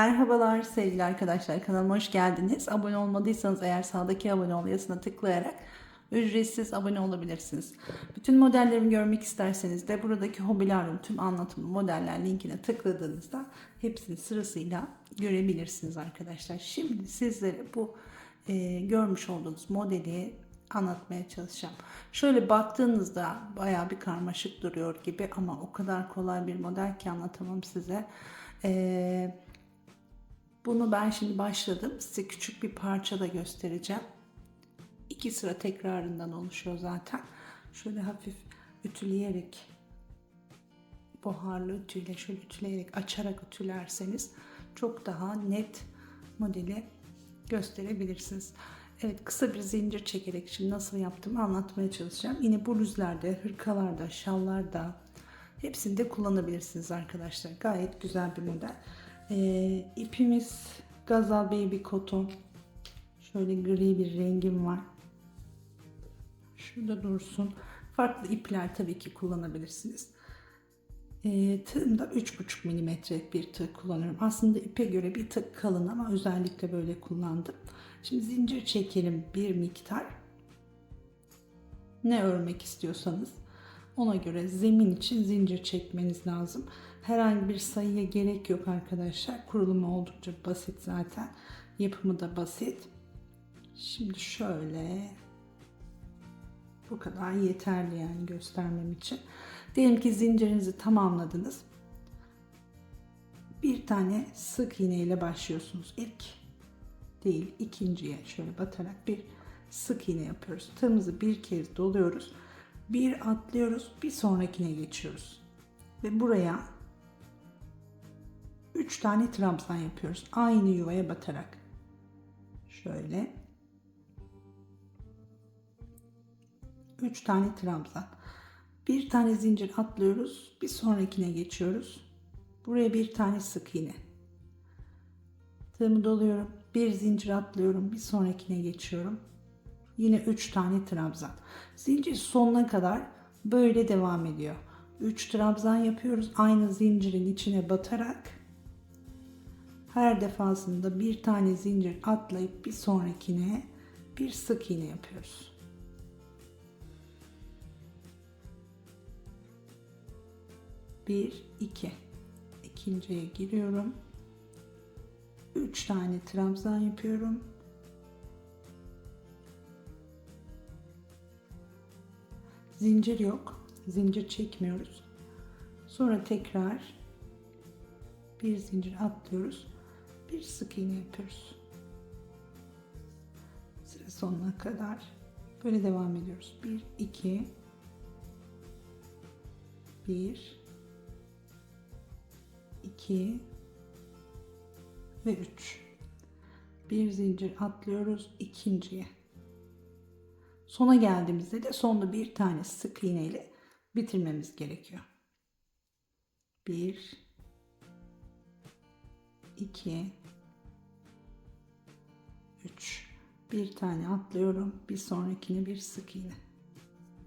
Merhabalar sevgili arkadaşlar kanalıma hoş geldiniz. Abone olmadıysanız eğer sağdaki abone ol yazısına tıklayarak ücretsiz abone olabilirsiniz. Bütün modellerimi görmek isterseniz de buradaki hobilerin tüm anlatımlı modeller linkine tıkladığınızda hepsini sırasıyla görebilirsiniz arkadaşlar. Şimdi sizlere bu e, görmüş olduğunuz modeli anlatmaya çalışacağım. Şöyle baktığınızda bayağı bir karmaşık duruyor gibi ama o kadar kolay bir model ki anlatamam size. Ee, bunu ben şimdi başladım. Size küçük bir parça da göstereceğim. İki sıra tekrarından oluşuyor zaten. Şöyle hafif ütüleyerek buharlı ütüyle şöyle ütüleyerek açarak ütülerseniz çok daha net modeli gösterebilirsiniz. Evet kısa bir zincir çekerek şimdi nasıl yaptığımı anlatmaya çalışacağım. Yine bluzlarda, hırkalarda, şallarda hepsinde kullanabilirsiniz arkadaşlar. Gayet güzel bir model. Ee, ipimiz Gazal Baby Cotton. Şöyle gri bir rengim var. Şurada dursun. Farklı ipler tabii ki kullanabilirsiniz. E, tığım da 3,5 milimetrelik bir tığ kullanıyorum. Aslında ipe göre bir tık kalın ama özellikle böyle kullandım. Şimdi zincir çekelim bir miktar. Ne örmek istiyorsanız ona göre zemin için zincir çekmeniz lazım. Herhangi bir sayıya gerek yok arkadaşlar. Kurulumu oldukça basit zaten. Yapımı da basit. Şimdi şöyle bu kadar yeterli yani göstermem için. Diyelim ki zincirinizi tamamladınız. Bir tane sık iğne ile başlıyorsunuz. İlk değil ikinciye şöyle batarak bir sık iğne yapıyoruz. Tığımızı bir kez doluyoruz. Bir atlıyoruz, bir sonrakine geçiyoruz. Ve buraya 3 tane trabzan yapıyoruz. Aynı yuvaya batarak. Şöyle 3 tane trabzan. Bir tane zincir atlıyoruz. Bir sonrakine geçiyoruz. Buraya bir tane sık iğne. Tığımı doluyorum. Bir zincir atlıyorum. Bir sonrakine geçiyorum. Yine 3 tane trabzan. Zincir sonuna kadar böyle devam ediyor. 3 trabzan yapıyoruz. Aynı zincirin içine batarak her defasında bir tane zincir atlayıp bir sonrakine bir sık iğne yapıyoruz. Bir, iki. İkinciye giriyorum. Üç tane trabzan yapıyorum. Zincir yok. Zincir çekmiyoruz. Sonra tekrar bir zincir atlıyoruz. Bir sık iğne yapıyoruz. Sıra sonuna kadar böyle devam ediyoruz. 1 2 1 2 ve 3. Bir zincir atlıyoruz ikinciye. Sona geldiğimizde de sonda bir tane sık iğne ile bitirmemiz gerekiyor. 1 2 3 bir tane atlıyorum. Bir sonrakine bir sık iğne.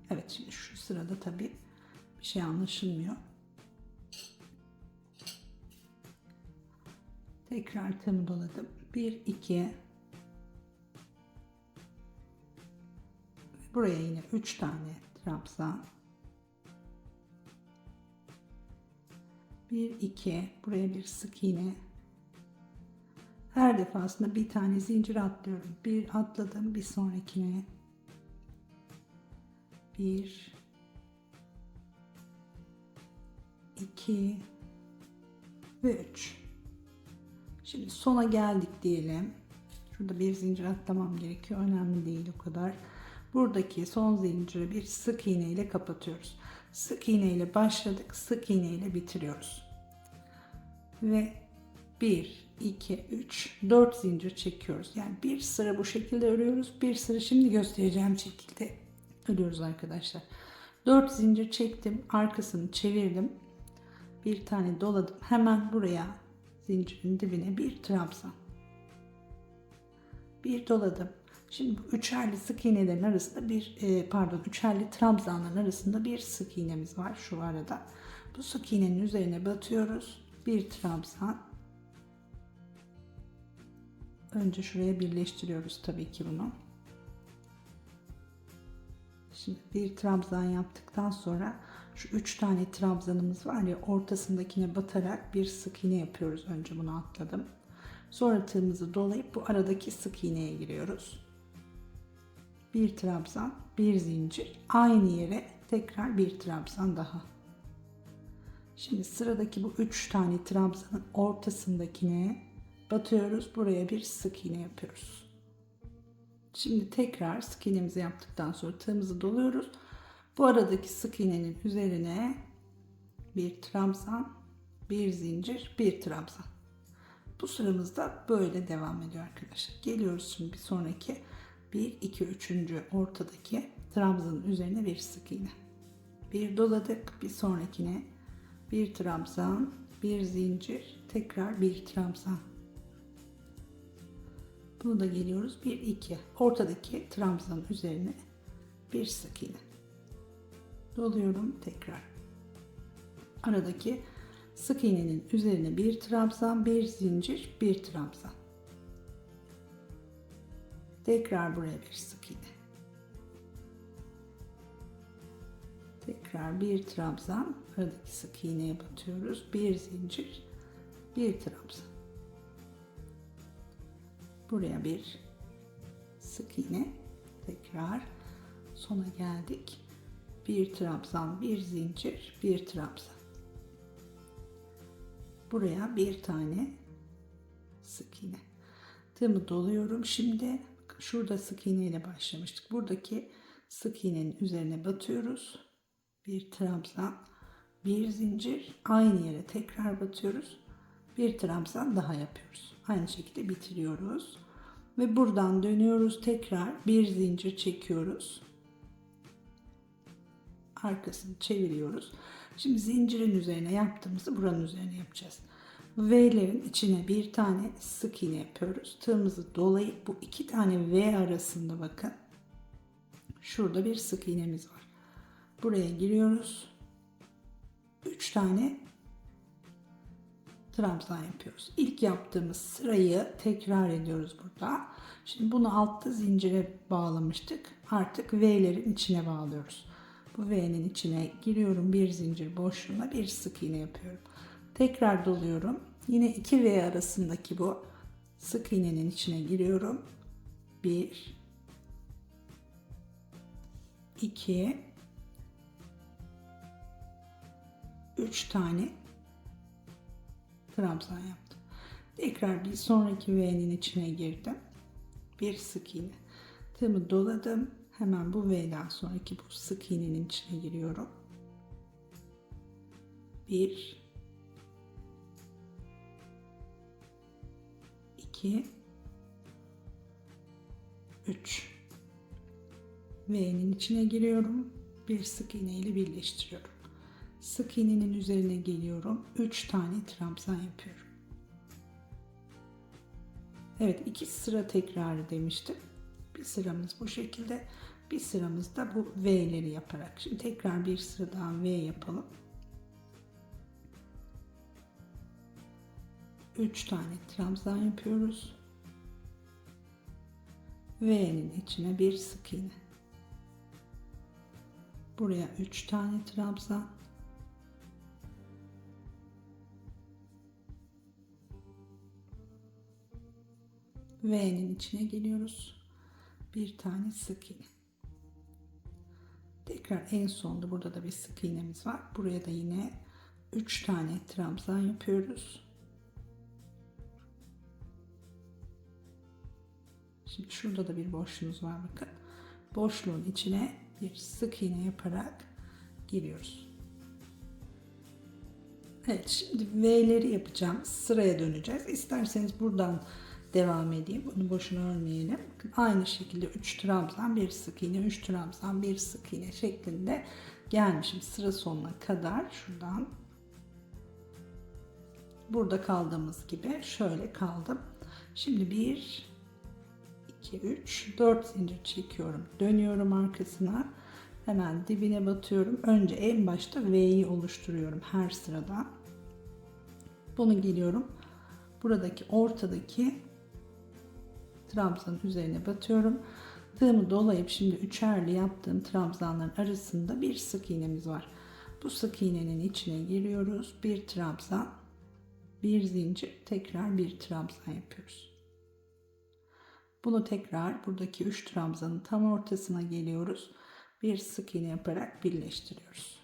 Evet şimdi şu sırada tabi bir şey anlaşılmıyor. Tekrar tığımı doladım. 1 2 Buraya yine 3 tane trabzan. 1 2 buraya bir sık iğne. Her defasında bir tane zincir atlıyorum. Bir atladım bir sonrakine. Bir, iki ve üç. Şimdi sona geldik diyelim. Şurada bir zincir atlamam gerekiyor. Önemli değil o kadar. Buradaki son zinciri bir sık iğne ile kapatıyoruz. Sık iğne ile başladık. Sık iğne ile bitiriyoruz. Ve 1, 2, 3, 4 zincir çekiyoruz. Yani bir sıra bu şekilde örüyoruz. Bir sıra şimdi göstereceğim şekilde örüyoruz arkadaşlar. 4 zincir çektim. Arkasını çevirdim. Bir tane doladım. Hemen buraya zincirin dibine bir trabzan. Bir doladım. Şimdi bu üçerli sık iğnelerin arasında bir e, pardon üçerli trabzanların arasında bir sık iğnemiz var şu arada. Bu sık iğnenin üzerine batıyoruz. Bir trabzan Önce şuraya birleştiriyoruz tabii ki bunu. Şimdi bir trabzan yaptıktan sonra şu üç tane trabzanımız var ya ortasındakine batarak bir sık iğne yapıyoruz. Önce bunu atladım. Sonra tığımızı dolayıp bu aradaki sık iğneye giriyoruz. Bir trabzan, bir zincir, aynı yere tekrar bir trabzan daha. Şimdi sıradaki bu üç tane trabzanın ortasındakine batıyoruz. Buraya bir sık iğne yapıyoruz. Şimdi tekrar sık iğnemizi yaptıktan sonra tığımızı doluyoruz. Bu aradaki sık iğnenin üzerine bir trabzan, bir zincir, bir trabzan. Bu sıramızda böyle devam ediyor arkadaşlar. Geliyoruz şimdi bir sonraki 1, 2, 3. ortadaki trabzanın üzerine bir sık iğne. Bir doladık bir sonrakine bir trabzan, bir zincir, tekrar bir trabzan. Bunu da geliyoruz. 1 2. Ortadaki trabzanın üzerine bir sık iğne. Doluyorum tekrar. Aradaki sık iğnenin üzerine bir trabzan, bir zincir, bir trabzan. Tekrar buraya bir sık iğne. Tekrar bir trabzan, aradaki sık iğneye batıyoruz. Bir zincir, bir trabzan. Buraya bir sık iğne. Tekrar sona geldik. Bir trabzan, bir zincir, bir trabzan. Buraya bir tane sık iğne. Tığımı doluyorum. Şimdi şurada sık iğne ile başlamıştık. Buradaki sık iğnenin üzerine batıyoruz. Bir trabzan, bir zincir, aynı yere tekrar batıyoruz. Bir trabzan daha yapıyoruz. Aynı şekilde bitiriyoruz. Ve buradan dönüyoruz tekrar bir zincir çekiyoruz. Arkasını çeviriyoruz. Şimdi zincirin üzerine yaptığımızı buranın üzerine yapacağız. V'lerin içine bir tane sık iğne yapıyoruz. Tığımızı dolayıp bu iki tane V arasında bakın. Şurada bir sık iğnemiz var. Buraya giriyoruz. 3 tane trabzan yapıyoruz. İlk yaptığımız sırayı tekrar ediyoruz burada. Şimdi bunu altta zincire bağlamıştık. Artık V'lerin içine bağlıyoruz. Bu V'nin içine giriyorum bir zincir boşluğuna bir sık iğne yapıyorum. Tekrar doluyorum. Yine iki V arasındaki bu sık iğnenin içine giriyorum. 1 2 3 tane trabzan yaptım. Tekrar bir sonraki V'nin içine girdim. Bir sık iğne. Tığımı doladım. Hemen bu V'den sonraki bu sık iğnenin içine giriyorum. Bir, iki, üç. V'nin içine giriyorum. Bir sık iğne ile birleştiriyorum. Sık iğnenin üzerine geliyorum. 3 tane trabzan yapıyorum. Evet iki sıra tekrarı demiştim. Bir sıramız bu şekilde. Bir sıramız da bu V'leri yaparak. Şimdi tekrar bir sıra daha V yapalım. 3 tane trabzan yapıyoruz. V'nin içine bir sık iğne. Buraya 3 tane trabzan. V'nin içine geliyoruz. Bir tane sık iğne. Tekrar en sonda burada da bir sık iğnemiz var. Buraya da yine 3 tane trabzan yapıyoruz. Şimdi şurada da bir boşluğumuz var bakın. Boşluğun içine bir sık iğne yaparak giriyoruz. Evet şimdi V'leri yapacağım. Sıraya döneceğiz. İsterseniz buradan devam edeyim. Bunu boşuna örmeyelim. Aynı şekilde 3 trabzan, bir sık iğne, 3 trabzan, bir sık iğne şeklinde gelmişim sıra sonuna kadar şuradan burada kaldığımız gibi şöyle kaldım. Şimdi 1 2 3 4 zincir çekiyorum. Dönüyorum arkasına. Hemen dibine batıyorum. Önce en başta V'yi oluşturuyorum her sırada. Bunu geliyorum. Buradaki ortadaki trabzanın üzerine batıyorum. Tığımı dolayıp şimdi üçerli yaptığım trabzanların arasında bir sık iğnemiz var. Bu sık iğnenin içine giriyoruz. Bir trabzan, bir zincir, tekrar bir trabzan yapıyoruz. Bunu tekrar buradaki 3 trabzanın tam ortasına geliyoruz. Bir sık iğne yaparak birleştiriyoruz.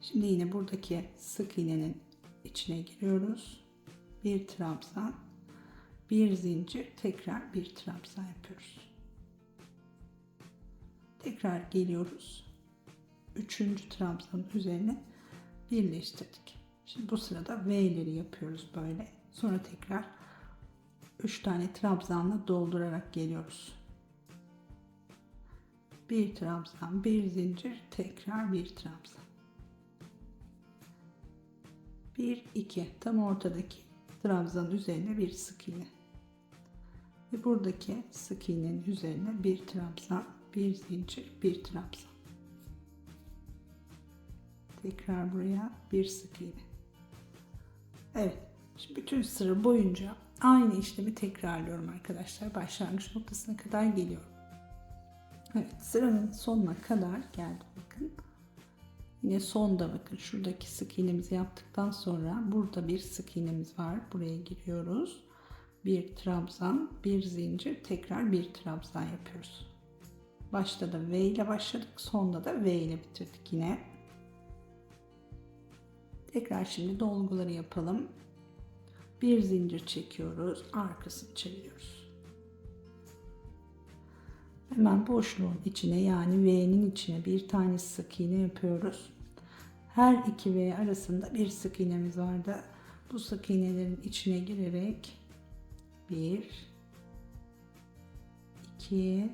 Şimdi yine buradaki sık iğnenin içine giriyoruz. Bir trabzan, bir zincir, tekrar bir trabzan yapıyoruz. Tekrar geliyoruz. Üçüncü trabzanın üzerine birleştirdik. Şimdi bu sırada V'leri yapıyoruz böyle. Sonra tekrar 3 tane trabzanla doldurarak geliyoruz. Bir trabzan, bir zincir, tekrar bir trabzan. 1 2 tam ortadaki trabzanın üzerine bir sık iğne. Ve buradaki sık iğnenin üzerine bir trabzan, bir zincir, bir trabzan. Tekrar buraya bir sık iğne. Evet. Şimdi bütün sıra boyunca aynı işlemi tekrarlıyorum arkadaşlar. Başlangıç noktasına kadar geliyorum. Evet sıranın sonuna kadar geldim bakın. Yine sonda bakın şuradaki sık iğnemizi yaptıktan sonra burada bir sık iğnemiz var. Buraya giriyoruz. Bir trabzan, bir zincir, tekrar bir trabzan yapıyoruz. Başta da V ile başladık, sonda da V ile bitirdik yine. Tekrar şimdi dolguları yapalım. Bir zincir çekiyoruz, arkasını çeviriyoruz. Hemen boşluğun içine yani V'nin içine bir tane sık iğne yapıyoruz. Her iki V arasında bir sık iğnemiz vardı. Bu sık iğnelerin içine girerek bir, iki,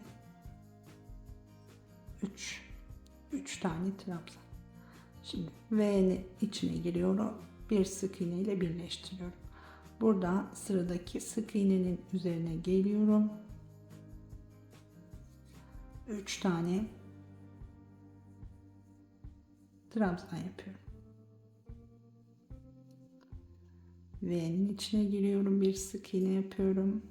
üç, üç tane trabzan. Şimdi V'nin içine giriyorum. Bir sık iğne ile birleştiriyorum. Burada sıradaki sık iğnenin üzerine geliyorum. 3 tane trabzan yapıyorum. V'nin içine giriyorum. Bir sık iğne yapıyorum.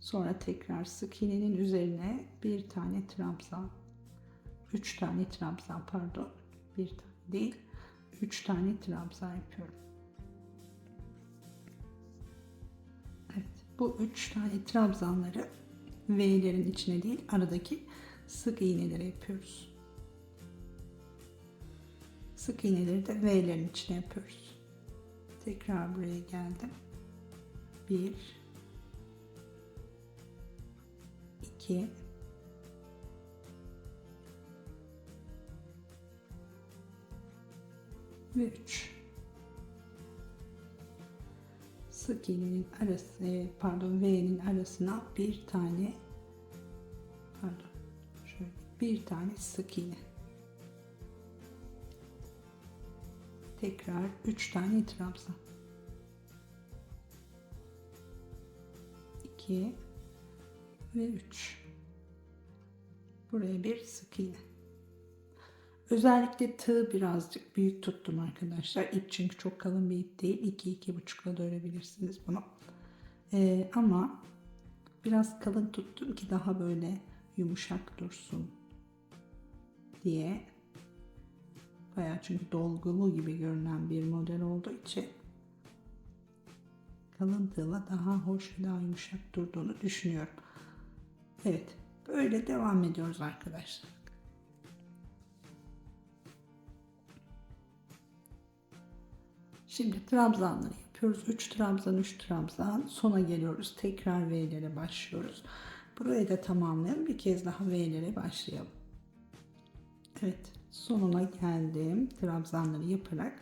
Sonra tekrar sık iğnenin üzerine bir tane trabzan. 3 tane trabzan pardon. Bir tane değil. 3 tane trabzan yapıyorum. Bu üç tane trabzanları V'lerin içine değil aradaki sık iğneleri yapıyoruz. Sık iğneleri de V'lerin içine yapıyoruz. Tekrar buraya geldim. Bir, iki, ve üç. sık iğnenin arası pardon V'nin arasına bir tane pardon şöyle bir tane sık iğne tekrar üç tane trabzan. 2 ve 3 buraya bir sık iğne Özellikle tığ birazcık büyük tuttum arkadaşlar. İp çünkü çok kalın bir ip değil. 2-2,5'la da örebilirsiniz bunu. Ee, ama biraz kalın tuttum ki daha böyle yumuşak dursun diye. Baya çünkü dolgulu gibi görünen bir model olduğu için kalın tığla daha hoş ve daha yumuşak durduğunu düşünüyorum. Evet böyle devam ediyoruz arkadaşlar. Şimdi trabzanları yapıyoruz. 3 trabzan, 3 trabzan. Sona geliyoruz. Tekrar V'lere başlıyoruz. Burayı da tamamlayalım. Bir kez daha V'lere başlayalım. Evet. Sonuna geldim. Trabzanları yaparak.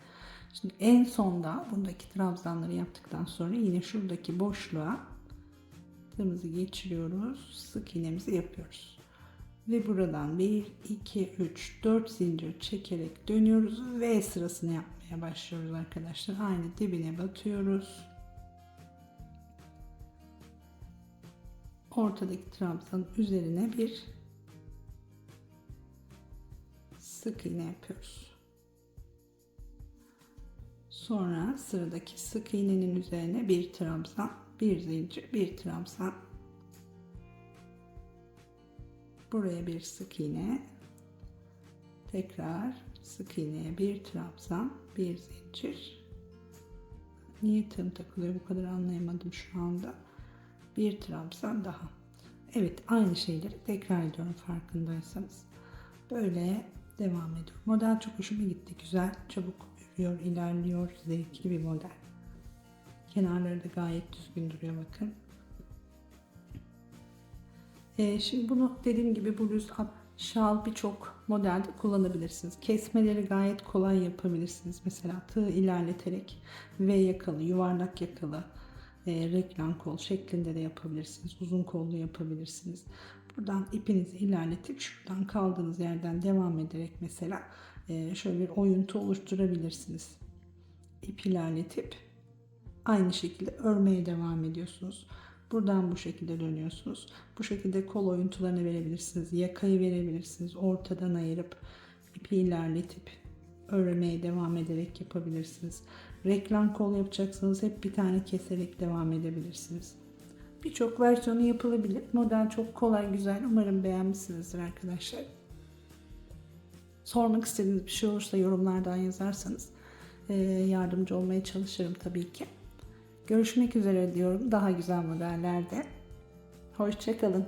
Şimdi en sonda bundaki trabzanları yaptıktan sonra yine şuradaki boşluğa tığımızı geçiriyoruz. Sık iğnemizi yapıyoruz. Ve buradan 1, 2, 3, 4 zincir çekerek dönüyoruz. V sırasını yapmaya başlıyoruz arkadaşlar. Aynı dibine batıyoruz. Ortadaki trabzanın üzerine bir sık iğne yapıyoruz. Sonra sıradaki sık iğnenin üzerine bir trabzan, bir zincir, bir trabzan. Buraya bir sık iğne. Tekrar sık iğneye bir trabzan, bir zincir. Niye tığım takılıyor bu kadar anlayamadım şu anda. Bir trabzan daha. Evet aynı şeyleri tekrar ediyorum farkındaysanız. Böyle devam ediyorum. Model çok hoşuma gitti. Güzel, çabuk yürüyor, ilerliyor. Zevkli bir model. Kenarları da gayet düzgün duruyor bakın. Ee, şimdi bunu dediğim gibi bluz, at, şal birçok modelde kullanabilirsiniz. Kesmeleri gayet kolay yapabilirsiniz. Mesela tığ ilerleterek V yakalı, yuvarlak yakalı, e, reklam kol şeklinde de yapabilirsiniz. Uzun kollu yapabilirsiniz. Buradan ipinizi ilerletip şuradan kaldığınız yerden devam ederek mesela e, şöyle bir oyuntu oluşturabilirsiniz. İp ilerletip aynı şekilde örmeye devam ediyorsunuz. Buradan bu şekilde dönüyorsunuz. Bu şekilde kol oyuntularını verebilirsiniz. Yakayı verebilirsiniz. Ortadan ayırıp ipi ilerletip örmeye devam ederek yapabilirsiniz. Reklam kol yapacaksanız hep bir tane keserek devam edebilirsiniz. Birçok versiyonu yapılabilir. Model çok kolay, güzel. Umarım beğenmişsinizdir arkadaşlar. Sormak istediğiniz bir şey olursa yorumlardan yazarsanız yardımcı olmaya çalışırım tabii ki. Görüşmek üzere diyorum daha güzel modellerde. Hoşçakalın.